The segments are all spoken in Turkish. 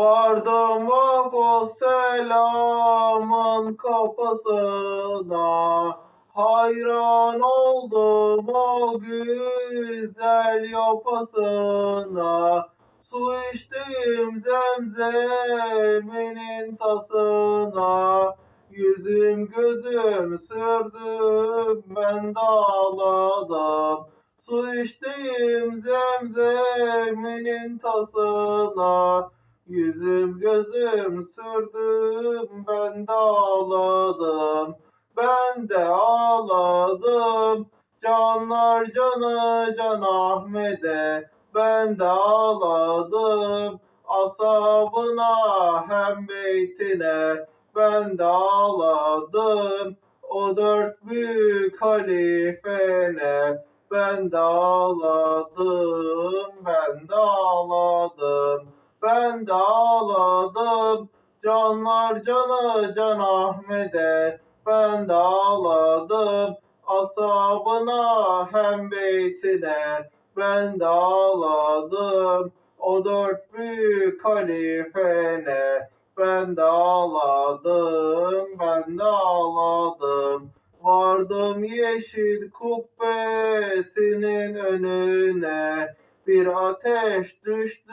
Vardım vakos selamın kapısına Hayran oldum o güzel yapısına Su içtim zemzeminin tasına. Yüzüm gözüm sürdüm ben dağladım Su içtim zemzeminin tasına Yüzüm gözüm sürdüm ben de ağladım. Ben de ağladım. Canlar canı can Ahmet'e Ben de ağladım. Asabına hem beytine Ben de ağladım. O dört büyük halifene Ben de ağladım Ben de ağladım ben de ağladım. Canlar canı can Ahmet'e. Ben de ağladım. Asabına hem beytine. Ben de ağladım. O dört büyük halifene. Ben de ağladım. Ben de ağladım. Vardım yeşil kubbesinin önüne bir ateş düştü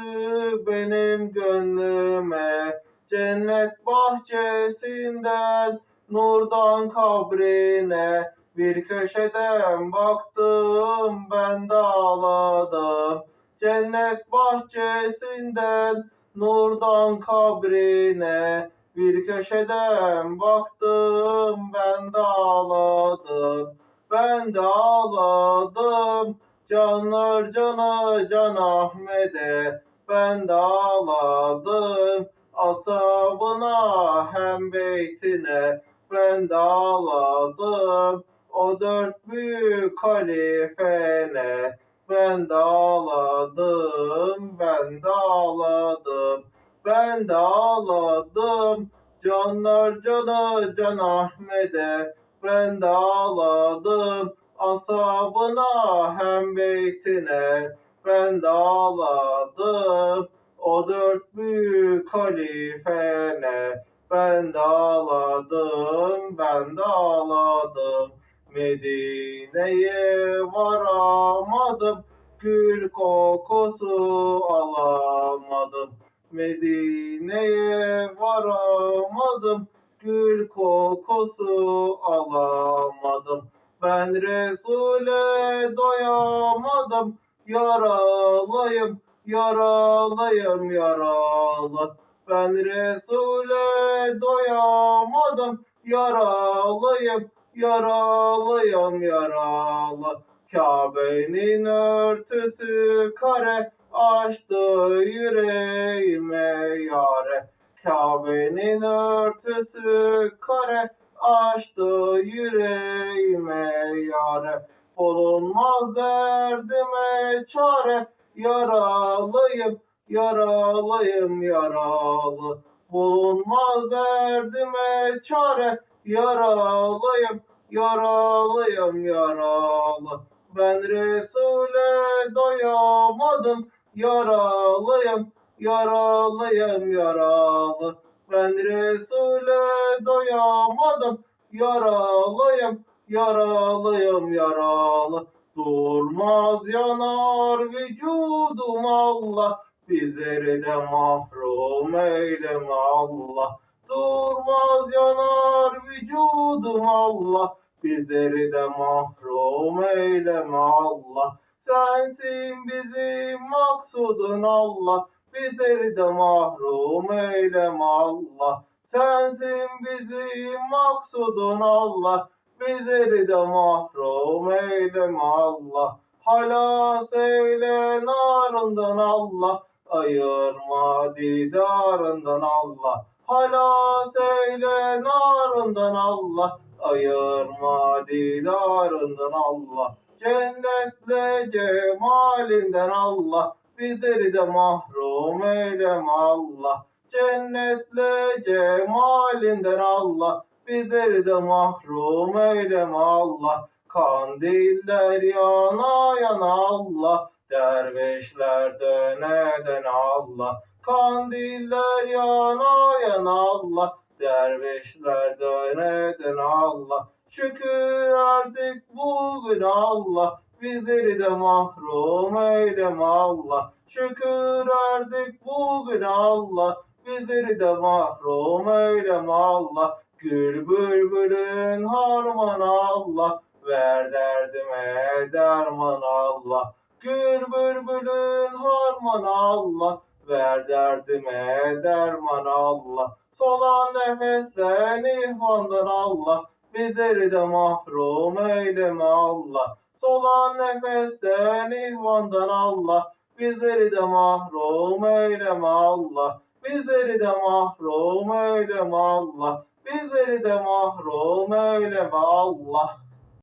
benim gönlüme. Cennet bahçesinden nurdan kabrine. Bir köşeden baktım ben de ağladım Cennet bahçesinden nurdan kabrine. Bir köşeden baktım ben de ağladım Ben de Canlar cana can Ahmet'e. Ben de asabına hem beytine. Ben de o dört büyük halifene. Ben de ben de ben de canlar cana can Ahmet'e. Ben de asabına hem beytine ben de o dört büyük halifene ben de ben de Medine'ye varamadım gül kokusu alamadım. Medine'ye varamadım gül kokusu alamadım ben Resul'e doyamadım yaralıyım yaralıyım yaralı. Ben Resul'e doyamadım yaralıyım yaralıyım yaralı. Kabe'nin örtüsü kare açtı yüreğime yare. Kabe'nin örtüsü kare açtı yüreğime yare. Bulunmaz derdime çare. Yaralıyım yaralıyım yaralı. Bulunmaz derdime çare. Yaralıyım yaralıyım yaralı. Ben Resul'e doyamadım. Yaralıyım yaralıyım yaralı ben Resul'e doyamadım yaralıyım yaralıyım yaralı. Durmaz yanar vücudum Allah bizleri de mahrum eyleme Allah. Durmaz yanar vücudum Allah bizleri de mahrum eyleme Allah. Sensin bizim maksudun Allah bizleri de mahrum eyleme Allah. Sensin bizim maksudun Allah, bizleri de mahrum eyleme Allah. Halas eyle narından Allah, ayırma didarından Allah. Halas eyle narından Allah, ayırma didarından Allah. Cennetle cemalinden Allah, bizleri de mahrum eyleme Allah. Cennetle cemalinden Allah, bizleri de mahrum eyleme Allah. Kandiller yana yana Allah, dervişler döne döne Allah. Kandiller yana yana Allah, dervişler döne döne Allah. Şükür erdik bugün Allah, bizleri de mahrum eyleme Allah. Şükür erdik bugün Allah, bizleri de mahrum eyleme Allah. Gül bülbülün harman Allah, ver derdime derman Allah. Gül bülbülün harman Allah, ver derdime derman Allah. Solan nefesten ihvandan Allah, bizleri de mahrum eyleme Allah. Solan nefesten ihvandan Allah, bizleri de mahrum eyleme Allah. Bizleri de mahrum eyleme Allah. Bizleri de mahrum eyleme Allah.